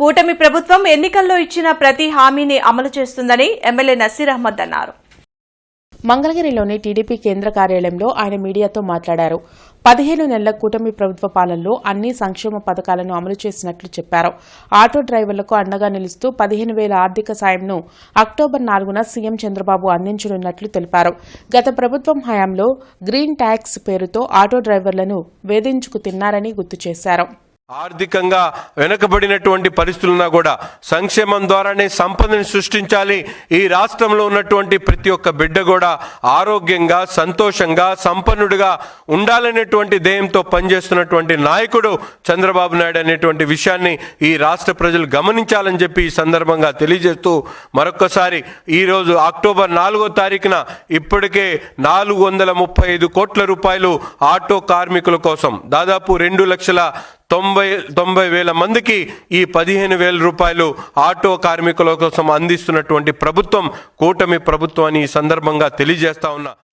కూటమి ప్రభుత్వం ఎన్నికల్లో ఇచ్చిన ప్రతి హామీని అమలు చేస్తుందని ఎమ్మెల్యే నసీర్ అహ్మద్ అన్నారు. మంగళగిరిలోని టీడీపీ కేంద్ర కార్యాలయంలో ఆయన మీడియాతో మాట్లాడారు. పదిహేను నెలల కూటమి ప్రభుత్వ పాలనలో అన్ని సంక్షేమ పథకాలను అమలు చేసినట్లు చెప్పారు. ఆటో డ్రైవర్లకు అండగా నిలుస్తూ పదిహేను వేల ఆర్థిక సాయంను అక్టోబర్ నాలుగున సీఎం చంద్రబాబు అందించనున్నట్లు తెలిపారు. గత ప్రభుత్వం హయాంలో గ్రీన్ ట్యాక్స్ పేరుతో ఆటో డ్రైవర్లను వేధించుకు తిన్నారని గుర్తు చేశారు. ఆర్థికంగా వెనుకబడినటువంటి పరిస్థితులున్నా కూడా సంక్షేమం ద్వారానే సంపదని సృష్టించాలి. ఈ రాష్ట్రంలో ఉన్నటువంటి ప్రతి ఒక్క బిడ్డ కూడా ఆరోగ్యంగా సంతోషంగా సంపన్నుడిగా ఉండాలనేటువంటి ధ్యేయంతో పనిచేస్తున్నటువంటి నాయకుడు చంద్రబాబు నాయుడు అనేటువంటి విషయాన్ని ఈ రాష్ట్ర ప్రజలు గమనించాలని చెప్పి ఈ సందర్భంగా తెలియజేస్తూ మరొకసారి ఈరోజు అక్టోబర్ నాలుగో తారీఖున ఇప్పటికే నాలుగు వందల ముప్పై ఐదు కోట్ల రూపాయలు ఆటో కార్మికుల కోసం దాదాపు రెండు లక్షల తొంభై తొంభై వేల మందికి ఈ పదిహేను వేల రూపాయలు ఆటో కార్మికుల కోసం అందిస్తున్నటువంటి ప్రభుత్వం కూటమి ప్రభుత్వం అని ఈ సందర్భంగా తెలియజేస్తా ఉన్నా.